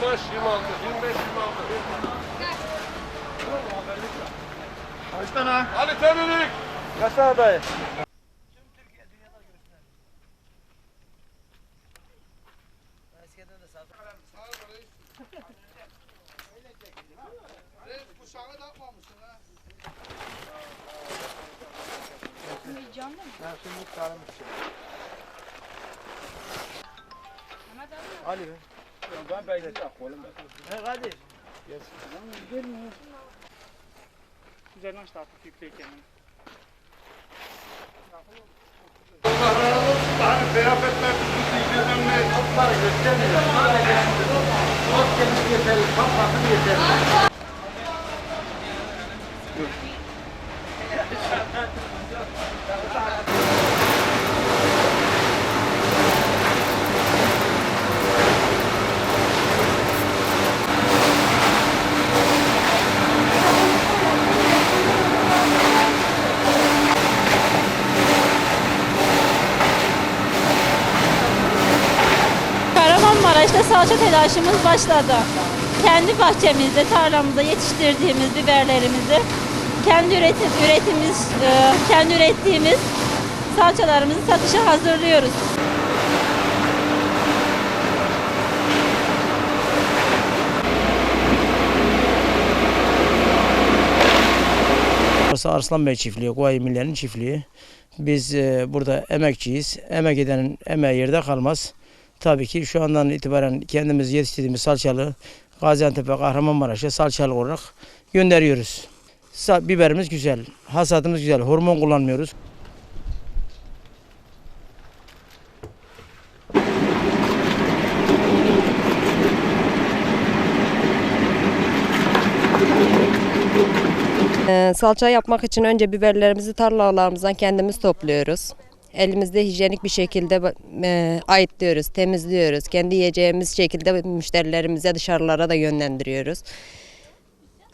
25, 26, 25, 26. Kaç tane? Ali Temizlik. Kaç tane dayı? Ben şimdi sarmış. Ali be. Ben bekleyeceğim oğlum. He Kadir. Üzerinden işte artık yükleyken. Hani kıyafetler düzgün ne? Topları göstermiyor. Sadece maskemiz yeterli, kapatın yeterli. Kahramanmaraş'ta salça telaşımız başladı. Kendi bahçemizde, tarlamızda yetiştirdiğimiz biberlerimizi, kendi üretim, üretimiz, e, kendi ürettiğimiz salçalarımızı satışa hazırlıyoruz. Burası Arslan Bey çiftliği, Kuvayi Milliye'nin çiftliği. Biz e, burada emekçiyiz. Emek edenin emeği yerde kalmaz. Tabii ki şu andan itibaren kendimiz yetiştirdiğimiz salçalı Gaziantep'e, Kahramanmaraş'a salçalı olarak gönderiyoruz. Biberimiz güzel, hasatımız güzel, hormon kullanmıyoruz. Ee, salça yapmak için önce biberlerimizi tarlalarımızdan kendimiz topluyoruz. Elimizde hijyenik bir şekilde e, ayıtlıyoruz, temizliyoruz. Kendi yiyeceğimiz şekilde müşterilerimize dışarılara da yönlendiriyoruz.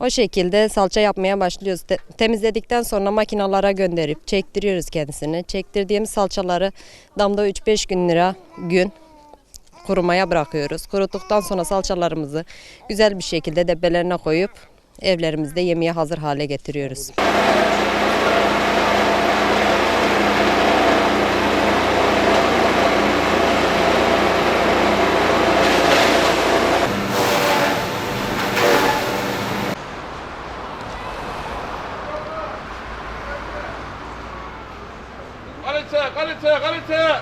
O şekilde salça yapmaya başlıyoruz. Te- temizledikten sonra makinalara gönderip çektiriyoruz kendisini. Çektirdiğimiz salçaları damda 3-5 gün lira gün kurumaya bırakıyoruz. Kuruttuktan sonra salçalarımızı güzel bir şekilde debelerine koyup evlerimizde yemeğe hazır hale getiriyoruz. Kalite, kalite, kalite.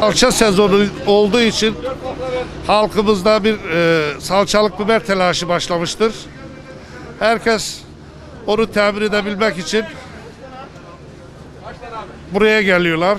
Salça sezonu olduğu için halkımızda bir e, salçalık biber telaşı başlamıştır. Herkes onu temin edebilmek için buraya geliyorlar.